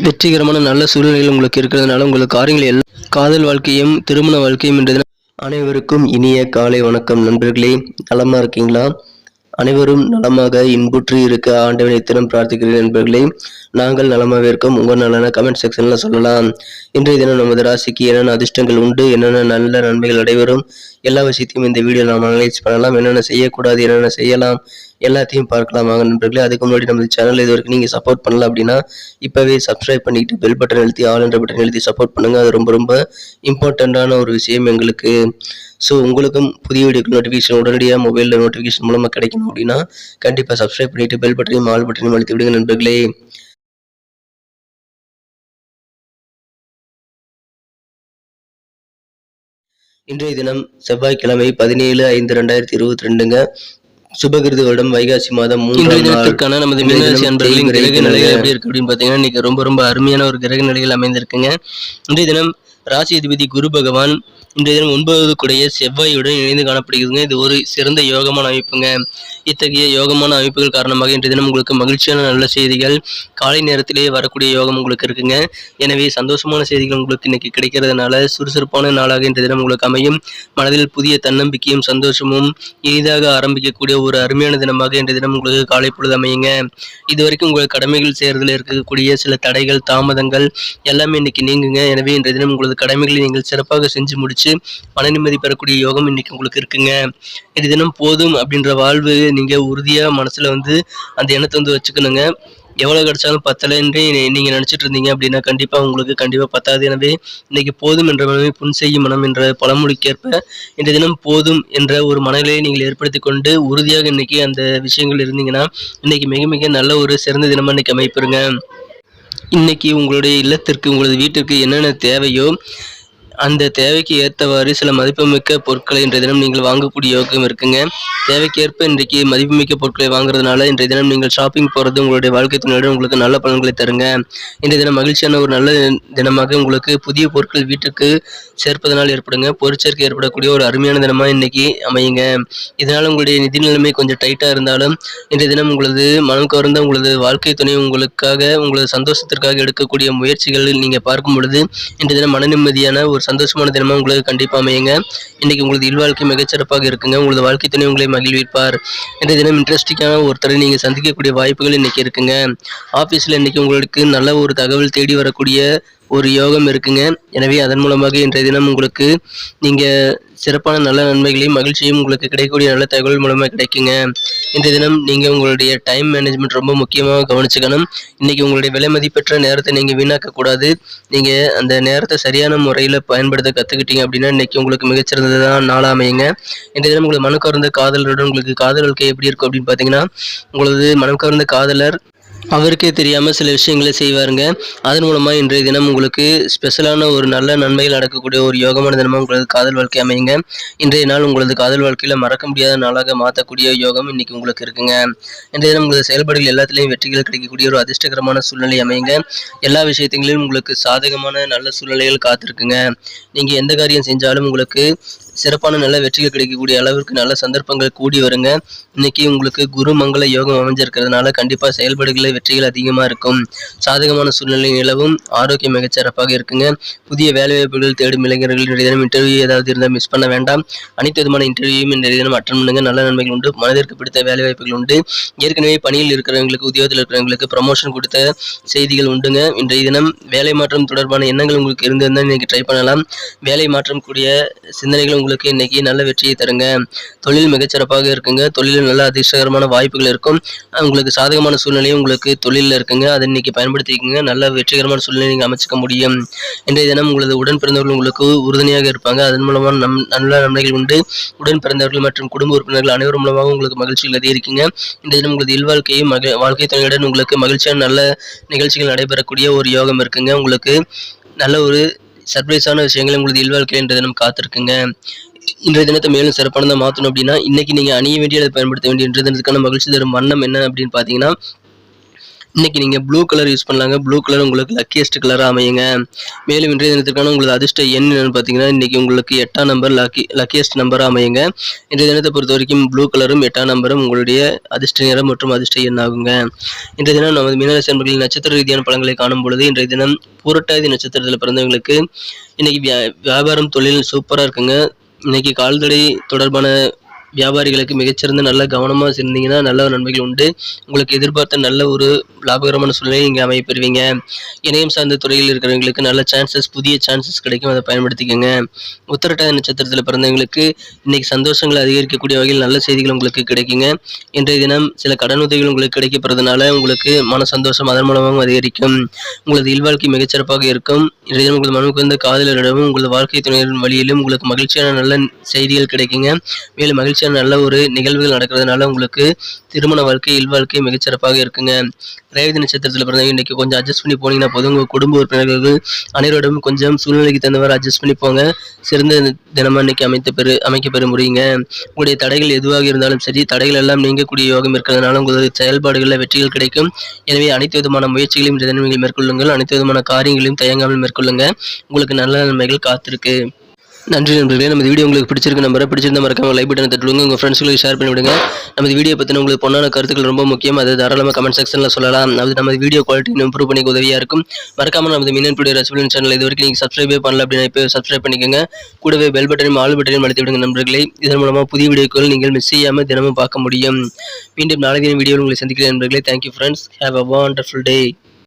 வெற்றிகரமான நல்ல சூழ்நிலைகள் உங்களுக்கு இருக்கிறதுனால உங்களுக்கு காரியங்கள் எல்லாம் காதல் வாழ்க்கையும் திருமண வாழ்க்கையும் இன்றைய அனைவருக்கும் இனிய காலை வணக்கம் நண்பர்களே. நலமா இருக்கீங்களா? அனைவரும் நலமாக இன்புற்று இருக்க ஆண்டவனை தினம் பிரார்த்திக்கிறேன் நண்பர்களே. நாங்கள் நலமாக இருக்கோம். உங்கள் நலன கமெண்ட் செக்ஷன்ல சொல்லலாம். இன்றைய தினம் நமது ராசிக்கு என்னென்ன அதிர்ஷ்டங்கள் உண்டு என்னென்ன நல்ல நன்மைகள் நடைபெறும் எல்லா விஷயத்தையும் இந்த வீடியோ நாம் அனலைஸ் பண்ணலாம். என்னென்ன செய்யக்கூடாது என்னென்ன செய்யலாம் எல்லாத்தையும் பார்க்கலாம். வாங்க நண்பர்களே அதுக்கு முன்னாடி நமது சேனல் இது வரைக்கும் நீங்கள் சப்போர்ட் பண்ணல அப்படின்னா இப்போவே சப்ஸ்கிரைப் பண்ணிட்டு பெல் பட்டன் எழுதி ஆல் என்ற பட்டன் எழுதி சப்போர்ட் பண்ணுங்க. அது ரொம்ப ரொம்ப இம்பார்ட்டண்ட்டான ஒரு விஷயம் எங்களுக்கு. ஸோ உங்களுக்கும் புதிய வீடியோக்கு நோட்டிஃபிகேஷன் உடனடியாக மொபைலில் நோட்டிஃபிகேஷன் மூலமாக கிடைக்கணும் அப்படின்னா கண்டிப்பாக சப்ஸ்கிரைப் பண்ணிட்டு பெல் பட்டனையும் ஆல் பட்டனையும் அழுத்தி விடுங்க நண்பர்களே. இன்றைய தினம் செவ்வாய்க்கிழமை பதினேழு ஐந்து ரெண்டாயிரத்தி இருபத்தி ரெண்டுங்க. சுபகிருது வருடம் வைகாசி மாதம் இன்றைய தினத்திற்கான நமது மீனராசி அன்பர்களின் கிரக நிலைகள். எப்படி இருக்கு அப்படின்னு பார்த்தீங்கன்னா இன்னைக்கு ரொம்ப ரொம்ப அருமையான ஒரு கிரக நிலைகள் அமைந்திருக்குங்க இன்றைய தினம் ராசி அதிபதி குரு பகவான் இன்றைய தினம் ஒன்பது கூடிய செவ்வாயுடன் இணைந்து காணப்படுகிறதுங்க. இது ஒரு சிறந்த யோகமான அமைப்புங்க. இத்தகைய யோகமான அமைப்புகள் காரணமாக இன்றைய தினம் உங்களுக்கு மகிழ்ச்சியான நல்ல செய்திகள் காலை நேரத்திலே வரக்கூடிய யோகம் உங்களுக்கு இருக்குங்க. எனவே சந்தோஷமான செய்திகள் உங்களுக்கு இன்னைக்கு கிடைக்கிறதுனால சுறுசுறுப்பான நாளாக இன்றைய தினம் உங்களுக்கு அமையும். மனதில் புதிய தன்னம்பிக்கையும் சந்தோஷமும் எளிதாக ஆரம்பிக்கக்கூடிய ஒரு அருமையான தினமாக இன்றைய தினம் உங்களுக்கு காலை பொழுது அமையுங்க. இதுவரைக்கும் உங்கள் கடமைகள் செய்கிறதுல இருக்கக்கூடிய சில தடைகள் தாமதங்கள் எல்லாமே இன்னைக்கு நீங்குங்க. எனவே இன்றைய தினம் உங்களுக்கு உங்களது கடமைகளை நீங்கள் சிறப்பாக செஞ்சு முடிச்சு மன நிம்மதி பெறக்கூடிய யோகம் இன்னைக்கு உங்களுக்கு இருக்குங்க. இது தினம் போதும் அப்படின்ற வாழ்வு நீங்க உறுதியா மனசுல வந்து அந்த எண்ணத்தை வந்து வச்சுக்கணுங்க. எவ்வளவு கிடைச்சாலும் பத்தலைன்றே நீங்க நினைச்சிட்டு இருந்தீங்க அப்படின்னா கண்டிப்பா உங்களுக்கு கண்டிப்பா பத்தாது. எனவே இன்னைக்கு போதும் என்ற மனமே புன் செய்யும் மனம் என்ற பழமொழிக்கேற்ப இன்றைய தினம் போதும் என்ற ஒரு மனநிலையை நீங்கள் ஏற்படுத்தி கொண்டு உறுதியாக இன்னைக்கு அந்த விஷயங்கள் இருந்தீங்கன்னா இன்னைக்கு மிக மிக நல்ல ஒரு சிறந்த தினமா இன்னைக்கு அமைப்பிருங்க இன்னைக்கு உங்களுடைய இல்லத்திற்கு உங்களது வீட்டிற்கு என்னென்ன தேவையோ அந்த தேவைக்கு ஏற்றவாறு சில மதிப்புமிக்க பொருட்களை இன்றைய தினம் நீங்கள் வாங்கக்கூடிய யோகம் இருக்குங்க. தேவைக்கேற்ப இன்றைக்கு மதிப்புமிக்க பொருட்களை வாங்குறதுனால இன்றைய தினம் நீங்கள் ஷாப்பிங் போகிறது உங்களுடைய வாழ்க்கை துணையுடன் உங்களுக்கு நல்ல பலன்களை தருங்க. இன்றைய தினம் மகிழ்ச்சியான ஒரு நல்ல தினமாக உங்களுக்கு புதிய பொருட்கள் வீட்டுக்கு சேர்ப்பதனால் ஏற்படுங்க. பொருட்சேர்க்கை ஏற்படக்கூடிய ஒரு அருமையான தினமாக இன்னைக்கு அமையுங்க. இதனால் உங்களுடைய நிதி நிலைமை கொஞ்சம் டைட்டாக இருந்தாலும் இன்றைய தினம் உங்களது மனம் கவர்ந்த உங்களது வாழ்க்கை துணை உங்களுக்காக உங்களது சந்தோஷத்திற்காக எடுக்கக்கூடிய முயற்சிகளில் நீங்கள் பார்க்கும் பொழுது இன்றைய தினம் மன நிம்மதியான ஒரு சந்தோஷமான தினமாக உங்களுக்கு கண்டிப்பாக அமையுங்க. இன்னைக்கு உங்களது இல்வாழ்க்கை மிகச்சிறப்பாக இருக்குங்க. உங்களது வாழ்க்கை துணை உங்களை மகிழ்விப்பார். இன்றைய தினம் இன்ட்ரெஸ்டிங்கான ஒருத்தரை நீங்கள் சந்திக்கக்கூடிய வாய்ப்புகள் இன்னைக்கு இருக்குங்க. ஆஃபீஸில் இன்னைக்கு உங்களுக்கு நல்ல ஒரு தகவல் தேடி வரக்கூடிய ஒரு யோகம் இருக்குங்க. எனவே அதன் மூலமாக இன்றைய தினம் உங்களுக்கு நீங்கள் சிறப்பான நல்ல நன்மைகளையும் மகிழ்ச்சியும் உங்களுக்கு கிடைக்கக்கூடிய நல்ல தகவல் மூலமாக கிடைக்குங்க. இன்றைய தினம் நீங்கள் உங்களுடைய டைம் மேனேஜ்மெண்ட் ரொம்ப முக்கியமாக கவனிச்சுக்கணும். இன்றைக்கி உங்களுடைய விலை மதிப்பெற்ற நேரத்தை நீங்கள் வீணாக்கக்கூடாது நீங்கள் அந்த நேரத்தை சரியான முறையில் பயன்படுத்த கற்றுக்கிட்டீங்க அப்படின்னா இன்றைக்கி உங்களுக்கு மிகச்சிறந்ததான் நாளாக அமையுங்க. இன்றைய தினம் உங்களுக்கு மனம் கவர்ந்த காதலருடன் உங்களுக்கு காதல் வாழ்க்கை எப்படி இருக்கும் அப்படின்னு பார்த்தீங்கன்னா உங்களது மனம் கவர்ந்த காதலர் அவருக்கே தெரியாமல் சில விஷயங்களை செய்வாருங்க. அதன் மூலமாக இன்றைய தினம் உங்களுக்கு ஸ்பெஷலான ஒரு நல்ல நன்மைகள் நடக்கக்கூடிய ஒரு யோகமான தினமாக உங்களது காதல் வாழ்க்கை அமையுங்க. இன்றைய நாள் உங்களது காதல் வாழ்க்கையில் மறக்க முடியாத நாளாக மாற்றக்கூடிய யோகம் இன்னைக்கு உங்களுக்கு இருக்குங்க. இன்றைய தினம் உங்களது செயல்பாடுகள் எல்லாத்துலேயும் வெற்றிகள் கிடைக்கக்கூடிய ஒரு அதிர்ஷ்டகரமான சூழ்நிலை அமையுங்க. எல்லா விஷயத்திலும் உங்களுக்கு சாதகமான நல்ல சூழ்நிலைகள் காத்திருக்குங்க. நீங்கள் எந்த காரியம் செஞ்சாலும் உங்களுக்கு சிறப்பான நல்ல வெற்றிகள் கிடைக்கக்கூடிய அளவிற்கு நல்ல சந்தர்ப்பங்கள் கூடி வருங்க. இன்னைக்கு உங்களுக்கு குரு மங்கள யோகம் அமைஞ்சிருக்கிறதுனால கண்டிப்பாக செயல்படுகளை வெற்றிகள் அதிகமாக இருக்கும். சாதகமான சூழ்நிலை நிலவும் ஆரோக்கியம் மிகச்சிறப்பாக இருக்குங்க. புதிய வேலைவாய்ப்புகள் தேடும் இளைஞர்கள் இன்றைய தினம் இன்டர்வியூ ஏதாவது இருந்தால் மிஸ் பண்ண வேண்டாம். அனைத்து விதமான இன்டர்வியூவும் இன்றைய தினம் அட்டன் பண்ணுங்க. நல்ல நன்மைகள் உண்டு. மனதிற்கு பிடித்த வேலைவாய்ப்புகள் உண்டு. ஏற்கனவே பணியில் இருக்கிறவங்களுக்கு உத்தியோகத்தில் இருக்கிறவங்களுக்கு ப்ரமோஷன் கொடுத்த செய்திகள் உண்டுங்க. இன்றைய தினம் வேலை மாற்றம் தொடர்பான எண்ணங்கள் உங்களுக்கு இருந்திருந்தால் இன்னைக்கு ட்ரை பண்ணலாம். வேலை மாற்றம் கூடிய சிந்தனைகள் உங்களுக்கு இன்னைக்கு நல்ல வெற்றியை தருங்க. தொழில் மிகச்சிறப்பாக இருக்குங்க. தொழிலில் நல்ல அதிர்ஷ்டகரமான வாய்ப்புகள் இருக்கும். உங்களுக்கு சாதகமான சூழ்நிலையும் உங்களுக்கு தொழிலில் இருக்குங்க. அதை இன்னைக்கு பயன்படுத்திக்கங்க. நல்ல வெற்றிகரமான சூழ்நிலை நீங்கள் அமைச்சிக்க முடியும். இன்றைய தினம் உங்களது உடன் பிறந்தவர்கள் உங்களுக்கு உறுதுணையாக இருப்பாங்க. அதன் மூலமாக நம் நல்ல நன்மைகள் உண்டு. உடன் பிறந்தவர்கள் மற்றும் குடும்ப உறுப்பினர்கள் அனைவரும் மூலமாக உங்களுக்கு மகிழ்ச்சிகள் அதிகரிக்குங்க. இன்றைய தினம் உங்களது இல்வாழ்க்கையும் மக வாழ்க்கை துணையுடன் உங்களுக்கு மகிழ்ச்சியான நல்ல நிகழ்ச்சிகள் நடைபெறக்கூடிய ஒரு யோகம் இருக்குங்க. உங்களுக்கு நல்ல ஒரு சர்ப்ரைஸான விஷயங்கள் உங்களது இல்வாழ்க்கையில் இன்றைய தினம் காத்திருக்குங்க. இன்றைய தினத்தை மேலும் சிறப்பானதாக மாற்றணும் அப்படின்னா இன்னைக்கு நீங்கள் அணிய வேண்டிய அதை பயன்படுத்த வேண்டிய இன்றைய தினத்துக்கான மகிழ்ச்சி தரும் வண்ணம் என்ன அப்படின்னு பார்த்தீங்கன்னா இன்னைக்கு நீங்கள் ப்ளூ கலர் யூஸ் பண்ணலாங்க. ப்ளூ கலர் உங்களுக்கு லக்கியஸ்ட் கலராக அமையுங்க. மேலும் இன்றைய தினத்திற்கான உங்களுக்கு அதிர்ஷ்ட எண் என்னன்னு பார்த்தீங்கன்னா இன்னைக்கு உங்களுக்கு எட்டாம் நம்பர் லக்கி லக்கியஸ்ட் நம்பராக அமையுங்க. இன்றைய தினத்தை பொறுத்த வரைக்கும் ப்ளூ கலரும் எட்டாம் நம்பரும் உங்களுடைய அதிர்ஷ்ட நிறம் மற்றும் அதிர்ஷ்ட எண் ஆகுங்க. இன்றைய தினம் நமது மீனராசி அன்பர்களின் நட்சத்திர ரீதியான பழங்களை காணும் பொழுது இன்றைய தினம் புரட்டாதி நட்சத்திரத்தில் பிறந்தவங்களுக்கு இன்னைக்கு வியா வியாபாரம் தொழில் சூப்பராக இருக்குங்க. இன்னைக்கு கால்நடை தொடர்பான வியாபாரிகளுக்கு மிகச்சிறந்த நல்ல கவனமாக இருந்தீங்கன்னா நல்ல நன்மைகள் உண்டு. உங்களுக்கு எதிர்பார்த்த நல்ல ஒரு லாபகரமான சூழ்நிலை இங்கே அமைப்பெறுவீங்க. இணையம் சார்ந்த துறையில் இருக்கிறவங்களுக்கு நல்ல சான்சஸ் புதிய சான்சஸ் கிடைக்கும். அதை பயன்படுத்திக்கோங்க. உத்தரட்டாத நட்சத்திரத்தில் பிறந்தவங்களுக்கு இன்னைக்கு சந்தோஷங்களை அதிகரிக்கக்கூடிய வகையில் நல்ல செய்திகள் உங்களுக்கு கிடைக்குங்க. இன்றைய தினம் சில கடன் உதவிகள் உங்களுக்கு கிடைக்கப்படுறதுனால உங்களுக்கு மன சந்தோஷம் அதன் மூலமாகவும் அதிகரிக்கும். உங்களது இல்வாழ்க்கை மிகச்சிறப்பாக இருக்கும். இன்றைய தினம் உங்களது மனு குந்த காதலரிடமும் உங்களது வாழ்க்கை துணையின் வழியிலும் உங்களுக்கு மகிழ்ச்சியான நல்ல செய்திகள் கிடைக்குங்க. மேலும் மகிழ்ச்சி மகிழ்ச்சியான நல்ல ஒரு நிகழ்வுகள் நடக்கிறதுனால உங்களுக்கு திருமண வாழ்க்கை இல்வாழ்க்கை மிகச்சிறப்பாக இருக்குங்க. ரேவதி நட்சத்திரத்தில் பிறந்தவங்க இன்னைக்கு கொஞ்சம் அட்ஜஸ்ட் பண்ணி போனீங்கன்னா போதும். உங்கள் குடும்ப உறுப்பினர்கள் அனைவரோடும் கொஞ்சம் சூழ்நிலைக்கு தகுந்தவாறு அட்ஜஸ்ட் பண்ணி போங்க. சிறந்த தினமாக இன்னைக்கு அமைத்து பெரு அமைக்க பெற முடியுங்க. உங்களுடைய தடைகள் எதுவாக இருந்தாலும் சரி தடைகள் எல்லாம் நீங்கக்கூடிய யோகம் இருக்கிறதுனால உங்களது செயல்பாடுகளில் வெற்றிகள் கிடைக்கும். எனவே அனைத்து விதமான முயற்சிகளையும் நீங்கள் மேற்கொள்ளுங்கள். அனைத்து விதமான காரியங்களையும் தயங்காமல் மேற்கொள்ளுங்க. உங்களுக்கு நல்ல நன்மைகள் காத்திருக்கு. நன்றி நண்பர்களே. நம்ம வீடியோ உங்களுக்கு பிடிச்சிருக்கு நம்பரை பிடிச்சிருந்தா மறக்காம லைக் பட்டனை தட்டுவிடுங்க. உங்கள் ஃப்ரெண்ட்ஸ்களுக்கு ஷேர் பண்ணிவிடுங்க. நம்ம வீடியோ பற்றின உங்களுக்கு பொண்ணான கருத்துக்கள் ரொம்ப முக்கியம். அது தாராளமாக கமெண்ட் செக்ஷனில் சொல்லலாம். அது நம்ம வீடியோ குவாலிட்டி இம்ப்ரூவ் பண்ணி உதவியாக இருக்கும். மறக்காம நம்ம மீனன் வீடியோ ரசிபிளின் சேனல் இது வரைக்கும் நீங்கள் சப்ஸ்கிரைபே பண்ணல அப்படின்னா இப்போ சப்ஸ்கிரைப் பண்ணிக்கோங்க. கூடவே பெல் பட்டனையும் ஆல் பட்டனையும் அழுத்தி விடுங்க நண்பர்களே. இதன் மூலமாக புதிய வீடியோக்கள் நீங்கள் மிஸ் செய்யாமல் தினமும் பார்க்க முடியும். மீண்டும் நாளைய தினம் வீடியோவில் உங்களை சந்திக்கிறேன் நண்பர்களே. Thank you friends have a wonderful day